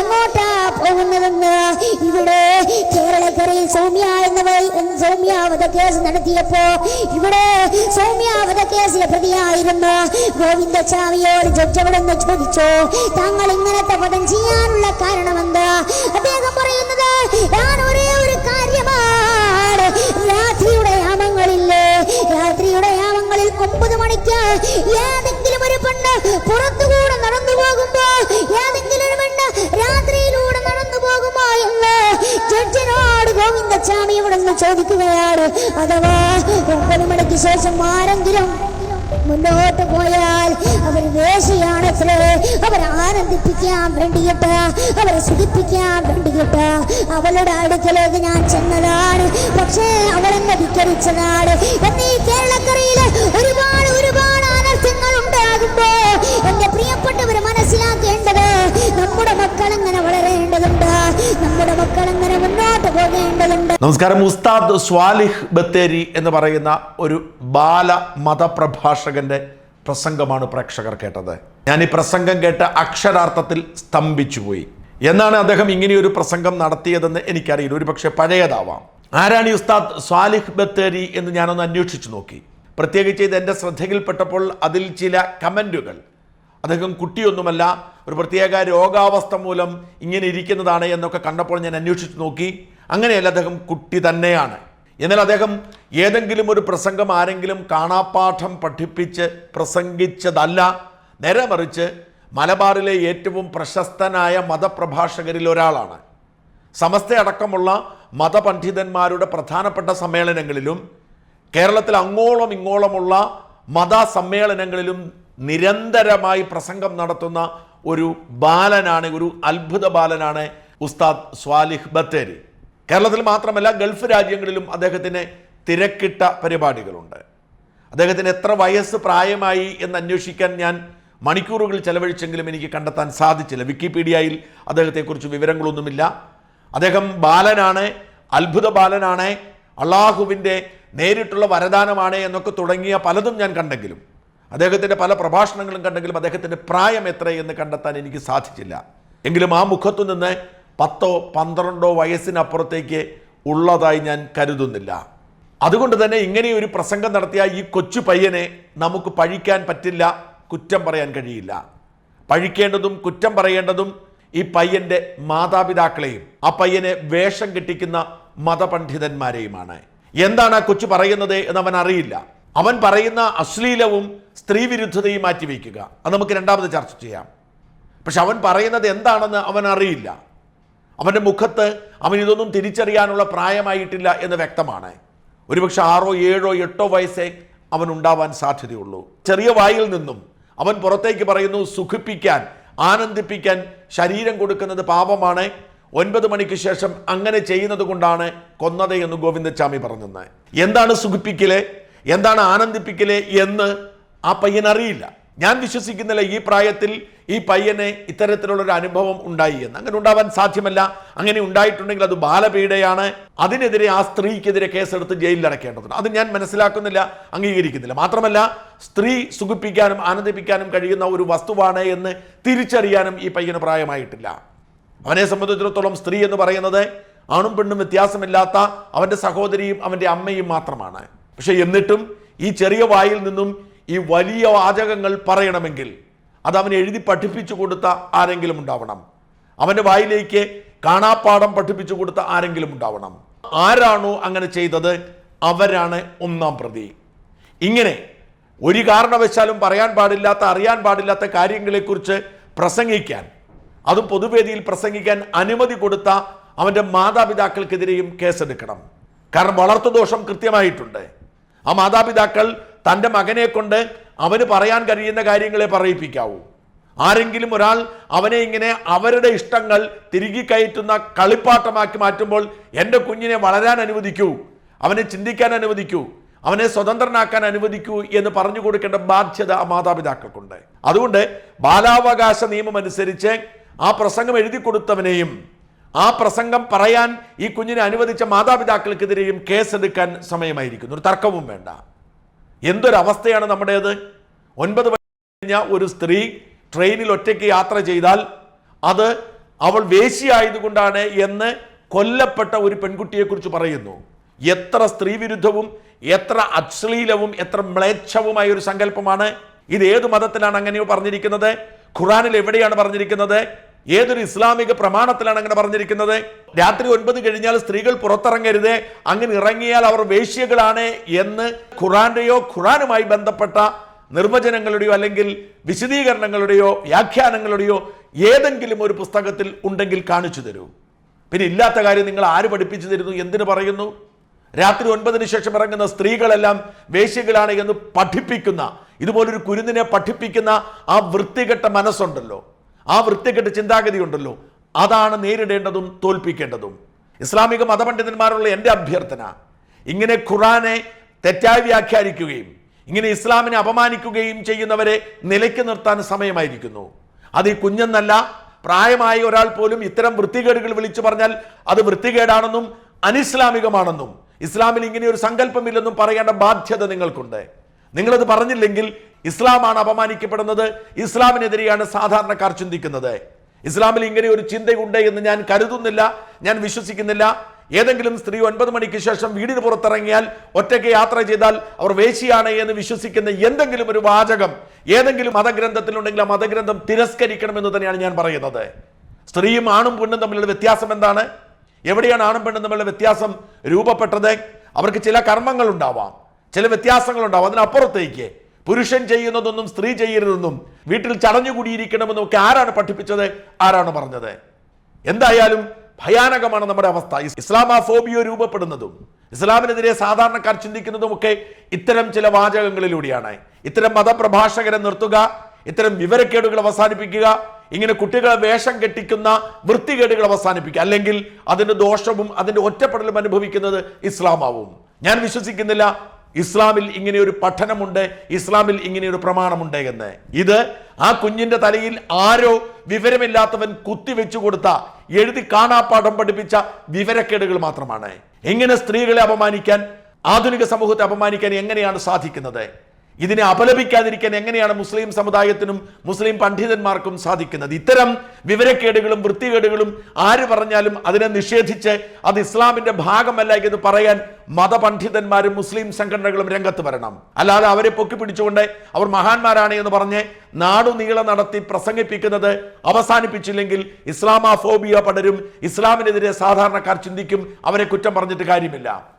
എങ്ങോട്ടാ പോകുന്നതെന്ന്? ഇവിടെ കേരളക്കരയിൽ സൗമ്യ എന്നവൾ സൗമ്യ വധക്കേസ് നടത്തിയപ്പോ ഇവിടെ സൗമ്യ വധക്കേസിലെ പ്രതിയായിരുന്ന. ഗോവിന്ദസ്വാമിയോട് ജഡ്ജ് അവിടെ നിന്ന് ചോദിച്ചു താങ്കൾ ഇങ്ങനത്തെ പദം ചെയ്യാനുള്ള കാരണം എന്താ അദ്ദേഹം മണിക്ക് ശേഷം ആരെങ്കിലും മുന്നോട്ട് പോയാൽ അവർ വേശയാണത്രേ. അവർ ആനന്ദിപ്പിക്കാൻ വേണ്ടിയിട്ട് അവരെ സുഖിപ്പിക്കാൻ വേണ്ടിയിട്ട് അവളുടെ അടുക്കലേക്ക് ഞാൻ ചെന്നതാണ്. പക്ഷേ അവളെന്നെ ധിക്കരിച്ചതാണ്. എന്നീ കേരളക്കരയിൽ നമസ്കാരം. ഉസ്താദ് സ്വാലിഹ് ബത്തേരി എന്ന് പറയുന്ന ഒരു ബാല മതപ്രഭാഷകന്റെ പ്രസംഗമാണ് പ്രേക്ഷകർ കേട്ടത്. ഞാൻ ഈ പ്രസംഗം കേട്ട് അക്ഷരാർത്ഥത്തിൽ സ്തംഭിച്ചുപോയി. എന്നാണ് അദ്ദേഹം ഇങ്ങനെയൊരു പ്രസംഗം നടത്തിയതെന്ന് എനിക്കറിയില്ല. ഒരു പക്ഷേ പഴയതാവാം. ആരാണ് ഈ ഉസ്താദ് സ്വാലിഹ് ബത്തേരി എന്ന് ഞാനൊന്ന് അന്വേഷിച്ചു നോക്കി. പ്രത്യേകിച്ച് ഇത് എന്റെ ശ്രദ്ധയിൽപ്പെട്ടപ്പോൾ അതിൽ ചില കമന്റുകൾ അദ്ദേഹം കുട്ടിയൊന്നുമല്ല ഒരു പ്രത്യേക രോഗാവസ്ഥ മൂലം ഇങ്ങനെ ഇരിക്കുന്നതാണ് എന്നൊക്കെ കണ്ടപ്പോൾ ഞാൻ അന്വേഷിച്ചു നോക്കി. അങ്ങനെയല്ല അദ്ദേഹം കുട്ടി തന്നെയാണ്. എന്നാൽ അദ്ദേഹം ഏതെങ്കിലും ഒരു പ്രസംഗം ആരെങ്കിലും കാണാപാഠം പഠിപ്പിച്ച് പ്രസംഗിച്ചതല്ല. നേരെ മറിച്ച് മലബാറിലെ ഏറ്റവും പ്രശസ്തനായ മതപ്രഭാഷകരിൽ ഒരാളാണ്. സമസ്ത അടക്കമുള്ള മതപണ്ഡിതന്മാരുടെ പ്രധാനപ്പെട്ട സമ്മേളനങ്ങളിലും കേരളത്തിൽ അങ്ങോളം ഇങ്ങോളമുള്ള മത സമ്മേളനങ്ങളിലും നിരന്തരമായി പ്രസംഗം നടത്തുന്ന ഒരു ബാലനാണ് ഒരു അത്ഭുത ബാലനാണ് ഉസ്താദ് സ്വാലിഹ് ബത്തേരി. കേരളത്തിൽ മാത്രമല്ല ഗൾഫ് രാജ്യങ്ങളിലും അദ്ദേഹത്തിന് തിരക്കിട്ട പരിപാടികളുണ്ട്. അദ്ദേഹത്തിന് എത്ര വയസ്സ് പ്രായമായി എന്ന് അന്വേഷിക്കാൻ ഞാൻ മണിക്കൂറുകൾ ചെലവഴിച്ചെങ്കിലും എനിക്ക് കണ്ടെത്താൻ സാധിച്ചില്ല. വിക്കിപീഡിയയിൽ അദ്ദേഹത്തെക്കുറിച്ച് വിവരങ്ങളൊന്നുമില്ല. അദ്ദേഹം ബാലനാണ് അത്ഭുത ബാലനാണ് അള്ളാഹുവിന്റെ നേരിട്ടുള്ള വരദാനമാണ് എന്നൊക്കെ തുടങ്ങിയ പലതും ഞാൻ കണ്ടെങ്കിലും അദ്ദേഹത്തിന്റെ പല പ്രഭാഷണങ്ങളും കണ്ടെങ്കിലും അദ്ദേഹത്തിന്റെ പ്രായം എത്രയെന്ന് കണ്ടെത്താൻ എനിക്ക് സാധിച്ചില്ല. എങ്കിലും ആ മുഖത്തു നിന്ന് പത്തോ പന്ത്രണ്ടോ വയസ്സിനപ്പുറത്തേക്ക് ഉള്ളതായി ഞാൻ കരുതുന്നില്ല. അതുകൊണ്ട് തന്നെ ഇങ്ങനെ ഒരു പ്രസംഗം നടത്തിയ ഈ കൊച്ചു പയ്യനെ നമുക്ക് പഴിക്കാൻ പറ്റില്ല കുറ്റം പറയാൻ കഴിയില്ല. പഴിക്കേണ്ടതും കുറ്റം പറയേണ്ടതും ഈ പയ്യന്റെ മാതാപിതാക്കളെയും ആ പയ്യനെ വേഷം കെട്ടിക്കുന്ന മതപണ്ഡിതന്മാരെയുമാണ്. എന്താണ് ആ കൊച്ചു പറയുന്നത് എന്ന് അവൻ അറിയില്ല. അവൻ പറയുന്ന അശ്ലീലവും സ്ത്രീവിരുദ്ധതയും മാറ്റിവെക്കുക. അത് നമുക്ക് രണ്ടാമത് ചർച്ച ചെയ്യാം. പക്ഷെ അവൻ പറയുന്നത് എന്താണെന്ന് അവൻ അറിയില്ല. അവന്റെ മുഖത്ത് അവൻ ഇതൊന്നും തിരിച്ചറിയാനുള്ള പ്രായമായിട്ടില്ല എന്ന് വ്യക്തമാണ്. ഒരുപക്ഷെ ആറോ ഏഴോ എട്ടോ വയസ്സേ അവൻ ഉണ്ടാവാൻ സാധ്യതയുള്ളൂ. ചെറിയ വായിൽ നിന്നും അവൻ പുറത്തേക്ക് പറയുന്നു സുഖിപ്പിക്കാൻ ആനന്ദിപ്പിക്കാൻ ശരീരം കൊടുക്കുന്നത് പാപമാണ്. ഒൻപത് മണിക്ക് ശേഷം അങ്ങനെ ചെയ്യുന്നത് കൊണ്ടാണ് കൊന്നത് എന്ന് ഗോവിന്ദച്ചാമി പറഞ്ഞത് എന്താണ് സുഖിപ്പിക്കലേ? എന്താണ് ആനന്ദിപ്പിക്കലേ എന്ന് ആ പയ്യൻ അറിയില്ല. ഞാൻ വിശ്വസിക്കുന്നില്ല ഈ പ്രായത്തിൽ ഈ പയ്യന് ഇത്തരത്തിലുള്ളൊരു അനുഭവം ഉണ്ടായി എന്ന്. അങ്ങനെ ഉണ്ടാവാൻ സാധ്യമല്ല. അങ്ങനെ ഉണ്ടായിട്ടുണ്ടെങ്കിൽ അത് ബാലപീഡയാണ്. അതിനെതിരെ ആ സ്ത്രീക്കെതിരെ കേസെടുത്ത് ജയിലിൽ അടയ്ക്കേണ്ടതുണ്ട്. അത് ഞാൻ മനസ്സിലാക്കുന്നില്ല അംഗീകരിക്കുന്നില്ല. മാത്രമല്ല സ്ത്രീ സുഖിപ്പിക്കാനും ആനന്ദിപ്പിക്കാനും കഴിയുന്ന ഒരു വസ്തുവാണ് എന്ന് തിരിച്ചറിയാനും ഈ പയ്യന് പ്രായമായിട്ടില്ല. അവനെ സംബന്ധിച്ചിടത്തോളം സ്ത്രീ എന്ന് പറയുന്നത് ആണും പെണ്ണും വ്യത്യാസമില്ലാത്ത അവന്റെ സഹോദരിയും അവന്റെ അമ്മയും മാത്രമാണ്. പക്ഷേ എന്നിട്ടും ഈ ചെറിയ വായിൽ നിന്നും ഈ വലിയ വാചകങ്ങൾ പറയണമെങ്കിൽ അത് അവൻ എഴുതി പഠിപ്പിച്ചു കൊടുത്ത ആരെങ്കിലും ഉണ്ടാവണം. അവന്റെ വായിലേക്ക് കാണാപ്പാഠം പഠിപ്പിച്ചു കൊടുത്ത ആരെങ്കിലും ഉണ്ടാവണം. ആരാണോ അങ്ങനെ ചെയ്തത് അവരാണ് ഒന്നാം പ്രതി. ഇങ്ങനെ ഒരു കാരണവശാലും പറയാൻ പാടില്ലാത്ത അറിയാൻ പാടില്ലാത്ത കാര്യങ്ങളെക്കുറിച്ച് പ്രസംഗിക്കാൻ അതും പൊതുവേദിയിൽ പ്രസംഗിക്കാൻ അനുമതി കൊടുത്ത അവന്റെ മാതാപിതാക്കൾക്കെതിരെയും കേസെടുക്കണം. കാരണം വളർത്തുദോഷം കൃത്യമായിട്ടുണ്ട്. ആ മാതാപിതാക്കൾ തന്റെ മകനെ കൊണ്ട് അവന് പറയാൻ കഴിയുന്ന കാര്യങ്ങളെ പറയിപ്പിക്കാവൂ. ആരെങ്കിലും ഒരാൾ അവനെ ഇങ്ങനെ അവരുടെ ഇഷ്ടങ്ങൾ തിരികെ കയറ്റുന്ന കളിപ്പാട്ടമാക്കി മാറ്റുമ്പോൾ എന്റെ കുഞ്ഞിനെ വളരാൻ അനുവദിക്കൂ അവനെ ചിന്തിക്കാൻ അനുവദിക്കൂ അവനെ സ്വതന്ത്രനാക്കാൻ അനുവദിക്കൂ എന്ന് പറഞ്ഞു കൊടുക്കേണ്ട ബാധ്യത മാതാപിതാക്കൾക്കുണ്ട്. അതുകൊണ്ട് ബാലാവകാശ നിയമം അനുസരിച്ച് ആ പ്രസംഗം എഴുതി കൊടുത്തവനെയും ആ പ്രസംഗം പറയാൻ ഈ കുഞ്ഞിനെ അനുവദിച്ച മാതാപിതാക്കൾക്കെതിരെയും കേസെടുക്കാൻ സമയമായിരിക്കുന്നു. ഒരു തർക്കവും വേണ്ട. എന്തൊരവസ്ഥയാണ് നമ്മുടേത്? ഒൻപത് കഴിഞ്ഞ ഒരു സ്ത്രീ ട്രെയിനിൽ ഒറ്റയ്ക്ക് യാത്ര ചെയ്താൽ അത് അവൾ വേശിയായതുകൊണ്ടാണ് എന്ന് കൊല്ലപ്പെട്ട ഒരു പെൺകുട്ടിയെക്കുറിച്ച് പറയുന്നു. എത്ര സ്ത്രീവിരുദ്ധവും എത്ര അശ്ലീലവും എത്ര മ്ലേച്ഛവുമായ ഒരു സങ്കല്പമാണ്. ഇത് ഏത് മതത്തിലാണ് അങ്ങനെ പറഞ്ഞിരിക്കുന്നത്? ഖുറാനിൽ എവിടെയാണ് പറഞ്ഞിരിക്കുന്നത്? ഏതൊരു ഇസ്ലാമിക പ്രമാണത്തിലാണ് അങ്ങനെ പറഞ്ഞിരിക്കുന്നത്? രാത്രി ഒൻപത് കഴിഞ്ഞാൽ സ്ത്രീകൾ പുറത്തിറങ്ങരുത് അങ്ങനെ ഇറങ്ങിയാൽ അവർ വേശ്യകളാണ് എന്ന് ഖുറാന്റെയോ ഖുറാനുമായി ബന്ധപ്പെട്ട നിർവചനങ്ങളുടെയോ അല്ലെങ്കിൽ വിശദീകരണങ്ങളുടെയോ വ്യാഖ്യാനങ്ങളുടെയോ ഏതെങ്കിലും ഒരു പുസ്തകത്തിൽ ഉണ്ടെങ്കിൽ കാണിച്ചു തരൂ. പിന്നെ ഇല്ലാത്ത കാര്യം നിങ്ങൾ ആര് പഠിപ്പിച്ചു തരുന്നു? എന്തിനു പറയുന്നു? രാത്രി ഒൻപതിന് ശേഷം ഇറങ്ങുന്ന സ്ത്രീകളെല്ലാം വേശ്യകളാണ് എന്ന് പഠിപ്പിക്കുന്ന ഇതുപോലൊരു കുരുന്നിനെ പഠിപ്പിക്കുന്ന ആ വൃത്തികെട്ട മനസ്സുണ്ടല്ലോ. ആ വൃത്തികെട്ട ചിന്താഗതി ഉണ്ടല്ലോ. അതാണ് നേരിടേണ്ടതും തോൽപ്പിക്കേണ്ടതും. ഇസ്ലാമിക മതപണ്ഡിതന്മാരുള്ള എന്റെ അഭ്യർത്ഥന ഇങ്ങനെ ഖുറാനെ തെറ്റായി വ്യാഖ്യാനിക്കുകയും ഇങ്ങനെ ഇസ്ലാമിനെ അപമാനിക്കുകയും ചെയ്യുന്നവരെ നിലയ്ക്ക് നിർത്താൻ സമയമായിരിക്കുന്നു. അത് ഈ കുഞ്ഞെന്നല്ല പ്രായമായ ഒരാൾ പോലും ഇത്തരം വൃത്തികേടുകൾ വിളിച്ചു പറഞ്ഞാൽ അത് വൃത്തികേടാണെന്നും അനിസ്ലാമികമാണെന്നും ഇസ്ലാമിൽ ഇങ്ങനെ ഒരു സങ്കല്പമില്ലെന്നും പറയേണ്ട ബാധ്യത നിങ്ങൾക്കുണ്ട്. നിങ്ങളത് പറഞ്ഞില്ലെങ്കിൽ ഇസ്ലാമാണ് അപമാനിക്കപ്പെടുന്നത്. ഇസ്ലാമിനെതിരെയാണ് സാധാരണക്കാർ ചിന്തിക്കുന്നത്. ഇസ്ലാമിൽ ഇങ്ങനെ ഒരു ചിന്തയുണ്ട് എന്ന് ഞാൻ കരുതുന്നില്ല ഞാൻ വിശ്വസിക്കുന്നില്ല. ഏതെങ്കിലും സ്ത്രീ ഒൻപത് മണിക്ക് ശേഷം വീടിന് പുറത്തിറങ്ങിയാൽ ഒറ്റയ്ക്ക് യാത്ര ചെയ്താൽ അവർ വേശിയാണ് എന്ന് വിശ്വസിക്കുന്ന എന്തെങ്കിലും ഒരു വാചകം ഏതെങ്കിലും മതഗ്രന്ഥത്തിലുണ്ടെങ്കിൽ ആ മതഗ്രന്ഥം തിരസ്കരിക്കണമെന്ന് തന്നെയാണ് ഞാൻ പറയുന്നത്. സ്ത്രീയും ആണും പെണ്ണും തമ്മിലുള്ള വ്യത്യാസം എന്താണ്? എവിടെയാണ് ആണും പെണ്ണും തമ്മിലുള്ള വ്യത്യാസം രൂപപ്പെട്ടത്? അവർക്ക് ചില കർമ്മങ്ങൾ ഉണ്ടാവാം ചില വ്യത്യാസങ്ങൾ ഉണ്ടാവും. അതിനപ്പുറത്തേക്ക് പുരുഷൻ ചെയ്യുന്നതൊന്നും സ്ത്രീ ചെയ്യരുതെന്നും വീട്ടിൽ ചടഞ്ഞുകൂടിയിരിക്കണമെന്നും ഒക്കെ ആരാണ് പഠിപ്പിച്ചത്? ആരാണ് പറഞ്ഞത്? എന്തായാലും ഭയാനകമാണ് നമ്മുടെ അവസ്ഥ. ഇസ്ലാമാഫോബിയോ രൂപപ്പെടുന്നതും ഇസ്ലാമിനെതിരെ സാധാരണക്കാർ ചിന്തിക്കുന്നതും ഒക്കെ ഇത്തരം ചില വാചകങ്ങളിലൂടെയാണ്. ഇത്തരം മതപ്രഭാഷകരെ നിർത്തുക ഇത്തരം വിവരക്കേടുകൾ അവസാനിപ്പിക്കുക ഇങ്ങനെ കുട്ടികളെ വേഷം കെട്ടിക്കുന്ന വൃത്തികേടുകൾ അവസാനിപ്പിക്കുക. അല്ലെങ്കിൽ അതിന്റെ ദോഷവും അതിന്റെ ഒറ്റപ്പെടലും അനുഭവിക്കുന്നത് ഇസ്ലാമാവും. ഞാൻ വിശ്വസിക്കുന്നില്ല ഇസ്ലാമിൽ ഇങ്ങനെയൊരു പഠനമുണ്ട് ഇസ്ലാമിൽ ഇങ്ങനെയൊരു പ്രമാണമുണ്ട് എന്ന്. ഇത് ആ കുഞ്ഞിന്റെ തലയിൽ ആരോ വിവരമില്ലാത്തവൻ കുത്തിവെച്ചു കൊടുത്ത എഴുതി കാണാപ്പാഠം പഠിപ്പിച്ച വിവരക്കേടുകൾ മാത്രമാണ്. എങ്ങനെ സ്ത്രീകളെ അപമാനിക്കാൻ ആധുനിക സമൂഹത്തെ അപമാനിക്കാൻ എങ്ങനെയാണ് സാധിക്കുന്നത്? ഇതിനെ അപലപിക്കാതിരിക്കാൻ എങ്ങനെയാണ് മുസ്ലിം സമുദായത്തിനും മുസ്ലിം പണ്ഡിതന്മാർക്കും സാധിക്കുന്നത്? ഇത്തരം വിവരക്കേടുകളും വൃത്തികേടുകളും ആര് പറഞ്ഞാലും അതിനെ നിഷേധിച്ച് അത് ഇസ്ലാമിന്റെ ഭാഗമല്ല എന്ന് പറയാൻ മതപണ്ഡിതന്മാരും മുസ്ലിം സംഘടനകളും രംഗത്ത് വരണം. അല്ലാതെ അവരെ പൊക്കി പിടിച്ചുകൊണ്ട് അവർ മഹാന്മാരാണ് എന്ന് പറഞ്ഞ് നാടുനീളെ നടത്തി പ്രസംഗിപ്പിക്കുന്നത് അവസാനിപ്പിച്ചില്ലെങ്കിൽ ഇസ്ലാമാഫോബിയ പടരും ഇസ്ലാമിനെതിരെ സാധാരണക്കാർ ചിന്തിക്കും അവരെ കുറ്റം പറഞ്ഞിട്ട് കാര്യമില്ല.